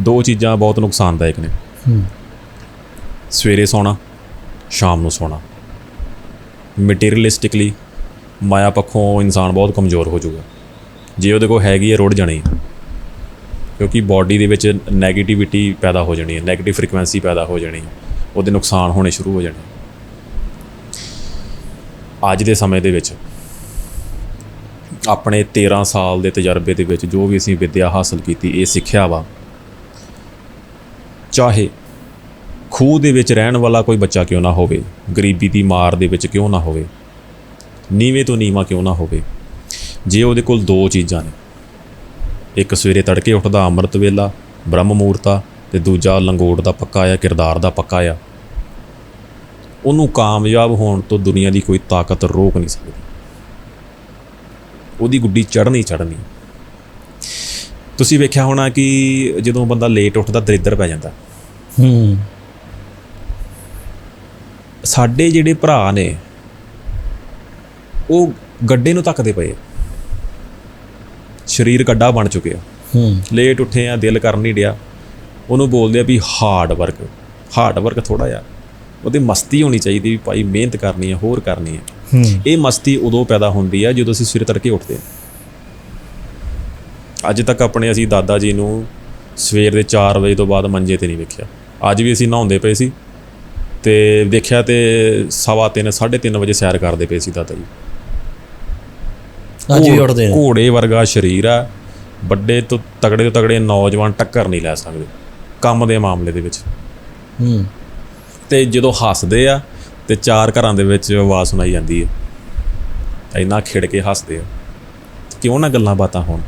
ਦੋ ਚੀਜ਼ਾਂ ਬਹੁਤ ਨੁਕਸਾਨਦਾਇਕ ਨੇ। ਹੂੰ। ਸਵੇਰੇ ਸੌਣਾ ਸ਼ਾਮ ਨੂੰ ਸੌਣਾ। ਮਟੀਰੀਅਲਿਸਟਿਕਲੀ ਮਾਇਆ ਪੱਖੋਂ ਇਨਸਾਨ ਬਹੁਤ ਕਮਜ਼ੋਰ ਹੋ ਜਾਊਗਾ। ਜੇ ਉਹਦੇ ਕੋਲ ਹੈਗੀ ਹੈ ਰੁੜ ਜਾਣੀ ਹੈ। ਕਿਉਂਕਿ ਬਾਡੀ ਦੇ ਵਿੱਚ 네ਗੇਟਿਵਿਟੀ ਪੈਦਾ ਹੋ ਜਾਣੀ ਹੈ 네ਗੇਟਿਵ ਫ੍ਰੀਕੁਐਂਸੀ ਪੈਦਾ ਹੋ ਜਾਣੀ ਹੈ। ਉਹਦੇ ਨੁਕਸਾਨ ਹੋਣੇ ਸ਼ੁਰੂ ਹੋ ਜਾਣੇ। ਅੱਜ ਦੇ ਸਮੇਂ ਦੇ ਵਿੱਚ ਆਪਣੇ 13 ਸਾਲ ਦੇ ਤਜਰਬੇ ਦੇ ਵਿੱਚ ਜੋ ਵੀ ਅਸੀਂ ਵਿੱਦਿਆ ਹਾਸਲ ਕੀਤੀ ਇਹ ਸਿੱਖਿਆ ਵਾ ਚਾਹੇ ਖੂਹ ਦੇ ਵਿੱਚ ਰਹਿਣ ਵਾਲਾ ਕੋਈ ਬੱਚਾ ਕਿਉਂ ਨਾ ਹੋਵੇ, ਗਰੀਬੀ ਦੀ ਮਾਰ ਦੇ ਵਿੱਚ ਕਿਉਂ ਨਾ ਹੋਵੇ, ਨੀਵੇਂ ਤੋਂ ਨੀਵਾਂ ਕਿਉਂ ਨਾ ਹੋਵੇ, ਜੇ ਉਹਦੇ ਕੋਲ ਦੋ ਚੀਜ਼ਾਂ ਨੇ। ਇੱਕ ਸਵੇਰੇ ਤੜਕੇ ਉੱਠਦਾ ਅੰਮ੍ਰਿਤ ਵੇਲਾ, ਬ੍ਰਹਮ ਮੂਰਤਾ ਤੇ ਦੂਜਾ ਲੰਗੋਟ ਦਾ ਪੱਕਾ ਆ, ਕਿਰਦਾਰ ਦਾ ਪੱਕਾ ਆ। ਉਹਨੂੰ ਕਾਮਯਾਬ ਹੋਣ ਤੋਂ ਦੁਨੀਆ ਦੀ ਕੋਈ ਤਾਕਤ ਰੋਕ ਨਹੀਂ ਸਕਦੀ। ਉਹਦੀ ਗੁੱਡੀ ਚੜ੍ਹਨੀ ਚੜ੍ਹਨੀ। ਤੁਸੀਂ ਵੇਖਿਆ ਹੋਣਾ ਕਿ ਜਦੋਂ ਬੰਦਾ ਲੇਟ ਉੱਠਦਾ ਦਰਿੱਦਰ ਪੈ ਜਾਂਦਾ। ਹੂੰ। ਸਾਡੇ ਜਿਹੜੇ ਭਰਾ ਨੇ ਉਹ ਗੱਡੇ ਨੂੰ ਤੱਕਦੇ ਪਏ। ਸਰੀਰ ਗੱਡਾ ਬਣ ਚੁੱਕਿਆ। ਹੂੰ। ਲੇਟ ਉੱਠੇ ਆ ਦਿਲ ਕਰ ਨਹੀਂ ਡਿਆ। ਉਹਨੂੰ ਬੋਲਦੇ ਆ ਵੀ ਹਾਰਡ ਵਰਕ ਹਾਰਡ ਵਰਕ ਥੋੜਾ ਆ ਉਹਦੀ ਮਸਤੀ ਹੋਣੀ ਚਾਹੀਦੀ ਵੀ ਭਾਈ ਮਿਹਨਤ ਕਰਨੀ ਹੈ ਹੋਰ ਕਰਨੀ ਹੈ ਹੂੰ। ਇਹ ਮਸਤੀ ਉਦੋਂ ਪੈਦਾ ਹੁੰਦੀ ਆ ਜਦੋਂ ਅਸੀਂ ਸਵੇਰੇ ਤੜਕੇ ਉੱਠਦੇ ਹਾਂ ਅੱਜ ਤੱਕ ਆਪਣੇ ਅਸੀਂ ਦਾਦਾ ਜੀ ਨੂੰ ਸਵੇਰ ਦੇ 4 ਵਜੇ ਤੋਂ ਬਾਅਦ ਮੰਜੇ ਤੇ ਨਹੀਂ ਵੇਖਿਆ। ਅੱਜ ਵੀ ਅਸੀਂ ਨਹਾਉਂਦੇ ਪਏ ਸੀ ਤੇ ਦੇਖਿਆ ਤੇ ਸਵਾ ਤਿੰਨ, ਸਾਢੇ 3:30 ਵਜੇ ਸੈਰ ਕਰਦੇ ਪਏ ਸੀ ਦਾਦਾ ਜੀ। ਅੱਜ ਵੀ ਉੱਠਦੇ ਨੇ ਘੋੜੇ ਵਰਗਾ ਸਰੀਰ ਆ ਵੱਡੇ ਤੋਂ ਤਗੜੇ ਤੋਂ ਤਗੜੇ ਨੌਜਵਾਨ ਟੱਕਰ ਨਹੀਂ ਲੈ ਸਕਦੇ ਕੰਮ ਦੇ ਮਾਮਲੇ ਦੇ ਵਿੱਚ। ਹੂੰ। ਤੇ ਜਦੋਂ ਹੱਸਦੇ ਆ ਤੇ ਚਾਰ ਘਰਾਂ ਦੇ ਵਿੱਚ ਆਵਾਜ਼ ਸੁਣਾਈ ਜਾਂਦੀ ਹੈ। ਇੰਨਾ ਖਿੜ ਕੇ ਹੱਸਦੇ ਆ। ਕਿਉਂ ਨਾ ਗੱਲਾਂ ਬਾਤਾਂ ਹੋਣ?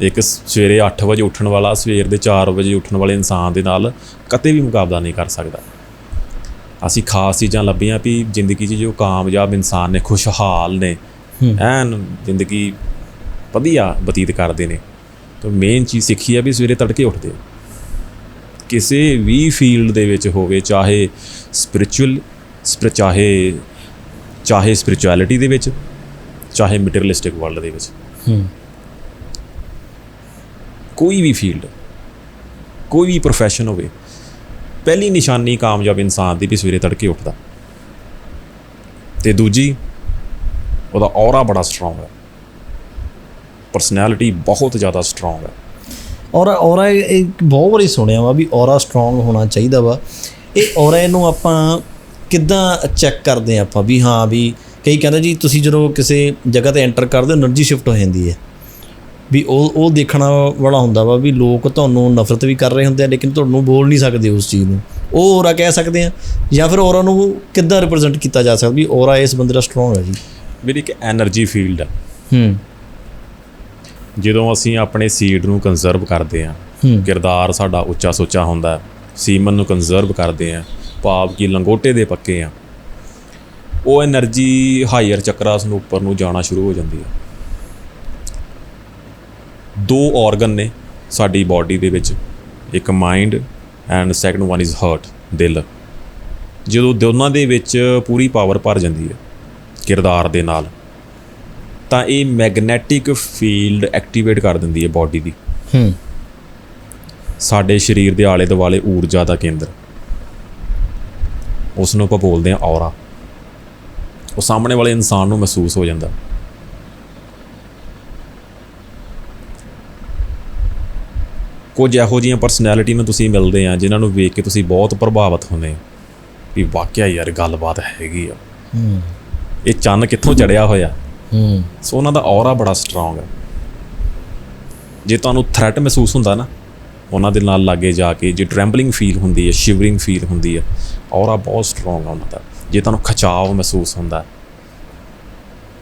ਇੱਕ ਸਵੇਰੇ 8 ਵਜੇ ਉੱਠਣ ਵਾਲਾ ਸਵੇਰ ਦੇ 4 ਵਜੇ ਉੱਠਣ ਵਾਲੇ ਇਨਸਾਨ ਦੇ ਨਾਲ ਕਦੇ ਵੀ ਮੁਕਾਬਲਾ ਨਹੀਂ ਕਰ ਸਕਦਾ। ਅਸੀਂ ਖਾਸ ਚੀਜ਼ਾਂ ਲੱਭੀਆਂ ਵੀ ਜ਼ਿੰਦਗੀ 'ਚ ਜੋ ਕਾਮਯਾਬ ਇਨਸਾਨ ਨੇ ਖੁਸ਼ਹਾਲ ਨੇ। ਐਨ ਜ਼ਿੰਦਗੀ ਵਧੀਆ ਬਤੀਤ ਕਰਦੇ ਨੇ। ਤਾਂ ਮੇਨ ਚੀਜ਼ ਸਿੱਖੀ ਆ ਵੀ ਸਵੇਰੇ ਤੜਕੇ ਉੱਠਦੇ ਕਿਸੇ ਵੀ ਫੀਲਡ ਦੇ ਵਿੱਚ ਹੋਵੇ ਚਾਹੇ ਸਪਿਰਚੁਅਲ ਚਾਹੇ ਚਾਹੇ ਸਪਿਰਚੁਅਲਿਟੀ ਦੇ ਵਿੱਚ ਚਾਹੇ ਮਟੀਰੀਅਲਿਸਟਿਕ ਵਰਲਡ ਦੇ ਵਿੱਚ। ਹੂੰ। ਕੋਈ ਵੀ ਫੀਲਡ, ਕੋਈ ਵੀ profession ਹੋਵੇ, ਪਹਿਲੀ ਨਿਸ਼ਾਨੀ ਕਾਮਯਾਬ ਇਨਸਾਨ ਦੀ ਵੀ ਸਵੇਰੇ ਤੜਕੇ ਉੱਠਦਾ। ਤੇ ਦੂਜੀ, ਉਹਦਾ ਔਰਾ ਬੜਾ ਸਟਰੋਂਗ ਹੈ। ਪਰਸਨੈਲਿਟੀ ਬਹੁਤ ਜ਼ਿਆਦਾ ਸਟਰੋਂਗ ਹੈ। ਔਰ ਔਰਾ ਇਹ ਬਹੁਤ ਵਾਰੀ ਸੁਣਿਆ ਵਾ ਵੀ ਔਰਾ ਸਟਰੋਂਗ ਹੋਣਾ ਚਾਹੀਦਾ ਵਾ। ਇਹ ਔਰਾ ਨੂੰ ਆਪਾਂ ਕਿੱਦਾਂ ਚੈੱਕ ਕਰਦੇ ਆਪਾਂ? ਵੀ ਹਾਂ, ਵੀ ਕਈ ਕਹਿੰਦੇ ਜੀ, ਤੁਸੀਂ ਜਦੋਂ ਕਿਸੇ ਜਗ੍ਹਾ ਤੇ ਐਂਟਰ ਕਰਦੇ ਹੋ એનર્ਜੀ ਸ਼ਿਫਟ ਹੋ ਜਾਂਦੀ ਹੈ। ਵੀ ਉਹ ਉਹ ਦੇਖਣਾ ਵਾਲਾ ਹੁੰਦਾ ਵਾ ਵੀ ਲੋਕ ਤੁਹਾਨੂੰ ਨਫ਼ਰਤ ਵੀ ਕਰ ਰਹੇ ਹੁੰਦੇ ਆ ਲੇਕਿਨ ਤੁਹਾਨੂੰ ਬੋਲ ਨਹੀਂ ਸਕਦੇ ਉਸ ਚੀਜ਼ ਨੂੰ। ਉਹ ਔਰਾ ਕਹਿ ਸਕਦੇ ਆ ਜਾਂ ਫਿਰ ਔਰਾ ਨੂੰ ਕਿੱਦਾਂ ਰਿਪਰੈਜ਼ੈਂਟ ਕੀਤਾ ਜਾ ਸਕਦਾ ਵੀ ਔਰਾ ਇਸ ਬੰਦੇ ਦਾ ਸਟਰੋਂਗ ਹੈ ਜੀ? ਮੇਰੀ ਇੱਕ એનર્ਜੀ ਫੀਲਡ ਆ। ਹੂੰ। ਜਦੋਂ ਅਸੀਂ ਆਪਣੇ ਸੀਡ ਨੂੰ ਕੰਜ਼ਰਵ ਕਰਦੇ ਆ ਕਿਰਦਾਰ ਸਾਡਾ ਉੱਚਾ ਸੋਚਾ ਹੁੰਦਾ ਹੈ ਸੀਮਨ ਨੂੰ ਕੰਜ਼ਰਵ ਕਰਦੇ ਆ ਪਾਪ ਕੀ ਲੰਗੋਟੇ ਦੇ ਪੱਕੇ ਆ ਉਹ એનર્ਜੀ ਹਾਇਰ ਚੱਕਰਾਸ ਨੂੰ ਉੱਪਰ ਨੂੰ ਜਾਣਾ ਸ਼ੁਰੂ ਹੋ ਜਾਂਦੀ ਹੈ ਦੋ ਆਰਗਨ ਨੇ ਸਾਡੀ ਬਾਡੀ ਦੇ ਵਿੱਚ ਇੱਕ mind and second one is heart ਦਿਲ। ਜਦੋਂ ਦੋਨਾਂ ਦੇ ਵਿੱਚ ਪੂਰੀ ਪਾਵਰ ਭਰ ਜਾਂਦੀ ਹੈ ਕਿਰਦਾਰ ਦੇ ਨਾਲ ਤਾਂ ਇਹ ਮੈਗਨੈਟਿਕ ਫੀਲਡ ਐਕਟੀਵੇਟ ਕਰ ਦਿੰਦੀ ਹੈ ਬਾਡੀ ਦੀ। ਹੂੰ। ਸਾਡੇ ਸਰੀਰ ਦੇ ਆਲੇ ਦੁਆਲੇ ਊਰਜਾ ਦਾ ਕੇਂਦਰ। ਉਸ ਨੂੰ ਆਪਾਂ ਬੋਲਦੇ ਹਾਂ ਔਰਾ ਉਹ ਸਾਹਮਣੇ ਵਾਲੇ ਇਨਸਾਨ ਨੂੰ ਮਹਿਸੂਸ ਹੋ ਜਾਂਦਾ। ਕੁਝ ਇਹੋ ਜਿਹੀਆਂ ਪਰਸਨੈਲਿਟੀ ਨੂੰ ਤੁਸੀਂ ਮਿਲਦੇ ਆ ਜਿਨ੍ਹਾਂ ਨੂੰ ਵੇਖ ਕੇ ਤੁਸੀਂ ਬਹੁਤ ਪ੍ਰਭਾਵਿਤ ਹੁੰਦੇ ਵੀ ਵਾਕਿਆ ਯਾਰ ਗੱਲਬਾਤ ਹੈਗੀ ਆ। ਹੂੰ। ਇਹ ਚੰਨ ਕਿੱਥੋਂ ਚੜਿਆ ਹੋਇਆ? ਹੂੰ। ਸੋ ਉਹਨਾਂ ਦਾ ਔਰਾ ਬੜਾ ਸਟਰੋਂਗ ਹੈ ਜੇ ਤੁਹਾਨੂੰ ਥ੍ਰੈਟ ਮਹਿਸੂਸ ਹੁੰਦਾ ਨਾ ਉਹਨਾਂ ਦੇ ਨਾਲ ਲਾਗੇ ਜਾ ਕੇ ਜੇ ਟ੍ਰੈਂਬਲਿੰਗ ਫੀਲ ਹੁੰਦੀ ਹੈ ਸ਼ਿਵਰਿੰਗ ਫੀਲ ਹੁੰਦੀ ਹੈ ਔਰਾ ਬਹੁਤ ਸਟਰੋਂਗ ਹੈ ਉਹਨਾਂ ਦਾ। ਜੇ ਤੁਹਾਨੂੰ ਖਚਾਵ ਮਹਿਸੂਸ ਹੁੰਦਾ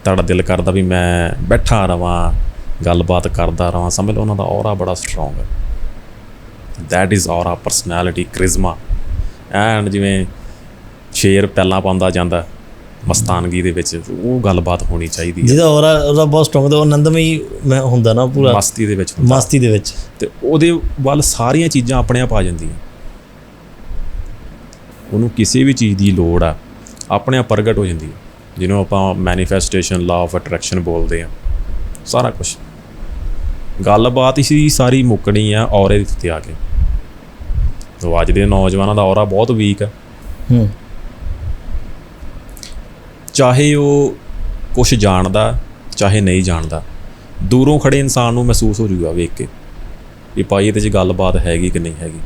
ਤੁਹਾਡਾ ਦਿਲ ਕਰਦਾ ਵੀ ਮੈਂ ਬੈਠਾ ਰਵਾਂ ਗੱਲਬਾਤ ਕਰਦਾ ਰਵਾਂ ਸਮਝ ਲਓ ਉਹਨਾਂ ਦਾ ਔਰਾ ਬੜਾ ਸਟਰੋਂਗ ਹੈ that is aura personality charisma and ਜਿਵੇਂ ਸ਼ੇਰ ਪਹਿਲਾਂ ਪਾਉਂਦਾ ਜਾਂਦਾ ਮਸਤਾਨਗੀ ਦੇ ਵਿੱਚ ਉਹ ਗੱਲਬਾਤ ਹੋਣੀ ਚਾਹੀਦੀ ਹੈ। ਜਿਹਦਾ ਔਰਾ ਉਹਦਾ ਬਹੁਤ ਸਟਰੋਂਗ ਉਹ ਆਨੰਦਮਈ ਮੈਂ ਹੁੰਦਾ ਨਾ ਪੂਰਾ। ਮਸਤੀ ਦੇ ਵਿੱਚ ਹੁੰਦਾ। ਮਸਤੀ ਦੇ ਵਿੱਚ। ਤੇ ਉਹਦੇ ਵੱਲ ਸਾਰੀਆਂ ਚੀਜ਼ਾਂ ਆਪਣੇ ਆਪ ਆ ਜਾਂਦੀਆਂ। ਉਹਨੂੰ ਕਿਸੇ ਵੀ ਚੀਜ਼ ਦੀ ਲੋੜ ਆ ਆਪਣੇ ਆਪ ਪ੍ਰਗਟ ਹੋ ਜਾਂਦੀ ਹੈ। ਜਿਹਨੂੰ ਆਪਾਂ ਮੈਨੀਫੈਸਟੇਸ਼ਨ ਲਾ ਆਫ ਅਟਰੈਕਸ਼ਨ ਬੋਲਦੇ ਆ ਸਾਰਾ ਕੁਝ ਗੱਲਬਾਤ ਹੀ ਸਾਰੀ ਮੁੱਕਣੀ ਆ ਔਰੇ ਦੇ ਉੱਤੇ ਆ ਕੇ। ਤੋ ਅੱਜ ਦੇ ਨੌਜਵਾਨਾਂ ਦਾ ਔਰਾ ਬਹੁਤ ਵੀਕ ਹੈ। ਹੂੰ। ਚਾਹੇ ਉਹ ਕੁਝ ਜਾਣਦਾ ਚਾਹੇ ਨਹੀਂ ਜਾਣਦਾ ਦੂਰੋਂ ਖੜੇ ਇਨਸਾਨ ਨੂੰ ਮਹਿਸੂਸ ਹੋ ਜਾਊਗਾ ਵੇਖ ਕੇ ਵੀ ਭਾਈ ਇਹਦੇ 'ਚ ਗੱਲਬਾਤ ਹੈਗੀ ਕਿ ਨਹੀਂ ਹੈਗੀ।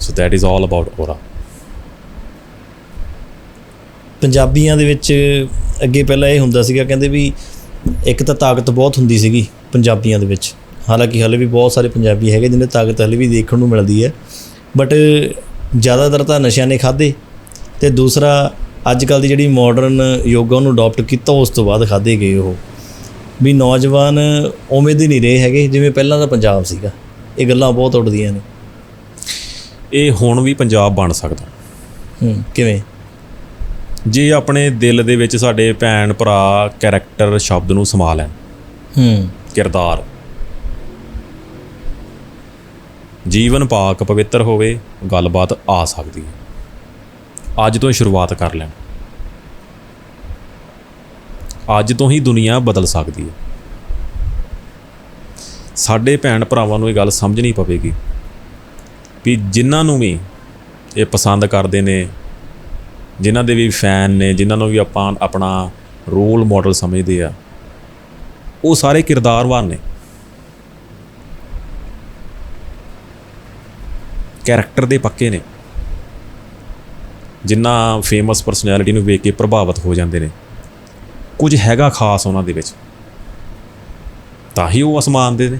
ਸੋ that is all about aura ਪੰਜਾਬੀਆਂ ਦੇ ਵਿੱਚ ਅੱਗੇ ਪਹਿਲਾਂ ਇਹ ਹੁੰਦਾ ਸੀਗਾ ਕਹਿੰਦੇ ਵੀ ਇੱਕ ਤਾਂ ਤਾਕਤ ਬਹੁਤ ਹੁੰਦੀ ਸੀਗੀ ਪੰਜਾਬੀਆਂ ਦੇ ਵਿੱਚ। ਹਾਲਾਂਕਿ ਹਲੇ ਵੀ ਬਹੁਤ ਸਾਰੇ ਪੰਜਾਬੀ ਹੈਗੇ ਜਿਨ੍ਹਾਂ ਤਾਕਤ ਹਲੇ ਵੀ ਦੇਖਣ ਨੂੰ ਮਿਲਦੀ ਹੈ। ਬਟ ਜ਼ਿਆਦਾਤਰ ਤਾਂ ਨਸ਼ਿਆਂ ਨੇ ਖਾਦੇ ਤੇ ਦੂਸਰਾ ਅੱਜ ਕੱਲ ਦੀ ਜਿਹੜੀ ਮਾਡਰਨ ਯੋਗਾ ਉਹਨੂੰ ਅਡਾਪਟ ਕੀਤਾ ਉਸ ਤੋਂ ਬਾਅਦ ਖਾਦੇ ਗਏ ਉਹ। ਵੀ ਨੌਜਵਾਨ ਉਵੇਂ ਦੇ ਨਹੀਂ ਰਹੇ ਹੈਗੇ ਜਿਵੇਂ ਪਹਿਲਾਂ ਦਾ ਪੰਜਾਬ ਸੀਗਾ। ਇਹ ਗੱਲਾਂ ਬਹੁਤ ਉੱਡਦੀਆਂ ਨੇ। ਇਹ ਹੁਣ ਵੀ ਪੰਜਾਬ ਬਣ ਸਕਦਾ। ਹੂੰ ਕਿਵੇਂ? ਜੇ ਆਪਣੇ ਦਿਲ ਦੇ ਵਿੱਚ ਸਾਡੇ ਭੈਣ ਭਰਾ ਕੈਰੈਕਟਰ ਸ਼ਬਦ ਨੂੰ ਸਮਾ ਲੈਣ। ਹੂੰ। ਕਿਰਦਾਰ। ਜੀਵਨ ਪਾਕ ਪਵਿੱਤਰ ਹੋਵੇ, ਗੱਲਬਾਤ ਆ ਸਕਦੀ ਹੈ। ਅੱਜ ਤੋਂ ਹੀ ਸ਼ੁਰੂਆਤ ਕਰ ਲੈਣ। ਅੱਜ ਤੋਂ ਹੀ ਦੁਨੀਆ ਬਦਲ ਸਕਦੀ ਹੈ। ਸਾਡੇ ਭੈਣ ਭਰਾਵਾਂ ਨੂੰ ਇਹ ਗੱਲ ਸਮਝਣੀ ਪਵੇਗੀ ਵੀ ਜਿਨ੍ਹਾਂ ਨੂੰ ਵੀ ਇਹ ਪਸੰਦ ਕਰਦੇ ਨੇ, ਜਿਨ੍ਹਾਂ ਦੇ ਵੀ ਫੈਨ ਨੇ, ਜਿਨ੍ਹਾਂ ਨੂੰ ਵੀ ਆਪਾਂ ਆਪਣਾ ਰੋਲ ਮਾਡਲ ਸਮਝਦੇ ਆ, ਉਹ ਸਾਰੇ ਕਿਰਦਾਰਵਾਨ ਨੇ। ਕੈਰੈਕਟਰ ਦੇ ਪੱਕੇ ਨੇ। ਜਿਨ੍ਹਾਂ ਫੇਮਸ ਪਰਸਨੈਲਿਟੀ ਨੂੰ ਵੇਖ ਕੇ ਪ੍ਰਭਾਵਿਤ ਹੋ ਜਾਂਦੇ ਨੇ। ਕੁਝ ਹੈਗਾ ਖਾਸ ਉਹਨਾਂ ਦੇ ਵਿੱਚ। ਤਾਂ ਹੀ ਉਹ ਅਸਮਾਨ ਦੇ ਨੇ।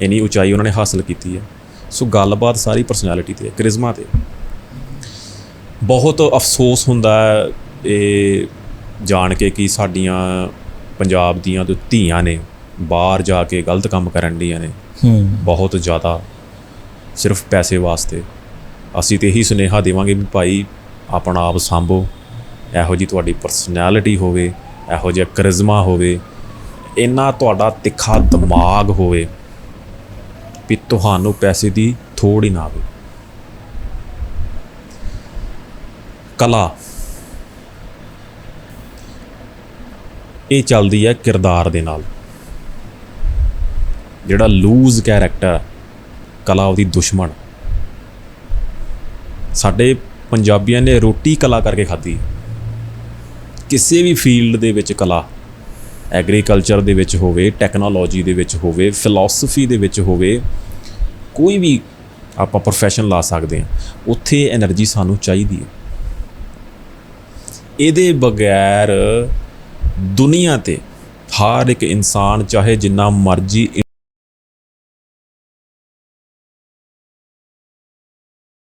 ਇੰਨੀ ਉਚਾਈ ਉਹਨਾਂ ਨੇ ਹਾਸਲ ਕੀਤੀ ਹੈ। ਸੋ ਗੱਲਬਾਤ ਸਾਰੀ ਪਰਸਨੈਲਿਟੀ ਤੇ ਹੈ ਕ੍ਰਿਜ਼ਮਾ ਤੇ। ਬਹੁਤ ਅਫਸੋਸ ਹੁੰਦਾ ਹੈ ਇਹ ਜਾਣ ਕੇ ਕਿ ਸਾਡੀਆਂ ਪੰਜਾਬ ਦੀਆਂ ਜੋ ਧੀਆਂ ਨੇ ਬਾਹਰ ਜਾ ਕੇ ਗਲਤ ਕੰਮ ਕਰਨ ਡੀਆਂ ਨੇ ਹੂੰ। ਬਹੁਤ ਜ਼ਿਆਦਾ ਸਿਰਫ ਪੈਸੇ ਵਾਸਤੇ। ਅਸੀਂ ਤੇ ਇਹੀ ਸੁਨੇਹਾ ਦੇਵਾਂਗੇ ਵੀ ਭਾਈ, ਆਪਣਾ ਆਪ ਸੰਭੋ। ਇਹੋ ਜੀ ਤੁਹਾਡੀ ਪਰਸਨੈਲਿਟੀ ਹੋਵੇ, ਇਹੋ ਜਿਹਾ ਕਰਿਜ਼ਮਾ ਹੋਵੇ, ਇੰਨਾ ਤੁਹਾਡਾ ਤਿੱਖਾ ਦਿਮਾਗ ਹੋਵੇ ਵੀ ਤੁਹਾਨੂੰ ਪੈਸੇ ਦੀ ਥੋੜ ਹੀ ਨਾ ਆਵੇ। ਕਲਾ। ਇਹ ਚੱਲਦੀ ਹੈ ਕਿਰਦਾਰ ਦੇ ਨਾਲ। ਜਿਹੜਾ ਲੂਜ਼ ਕੈਰੈਕਟਰ ਕਲਾ ਉਹਦੀ ਦੁਸ਼ਮਣ। ਸਾਡੇ ਪੰਜਾਬੀਆਂ ਨੇ ਰੋਟੀ ਕਲਾ ਕਰਕੇ ਖਾਧੀ। ਕਿਸੇ ਵੀ ਫੀਲਡ ਦੇ ਵਿੱਚ ਕਲਾ, ਐਗਰੀਕਲਚਰ ਦੇ ਵਿੱਚ ਹੋਵੇ, ਟੈਕਨੋਲੋਜੀ ਦੇ ਵਿੱਚ ਹੋਵੇ, ਫਿਲਾਸਫੀ ਦੇ ਵਿੱਚ ਹੋਵੇ, ਕੋਈ ਵੀ ਆਪਾਂ ਪ੍ਰੋਫੈਸ਼ਨ ਲਾ ਸਕਦੇ ਹਾਂ, ਉੱਥੇ એનર્ਜੀ ਸਾਨੂੰ ਚਾਹੀਦੀ ਹੈ। ਇਹਦੇ ਬਗੈਰ ਦੁਨੀਆ ਤੇ ਹਰ ਇੱਕ ਇਨਸਾਨ ਚਾਹੇ ਜਿੰਨਾ ਮਰਜ਼ੀ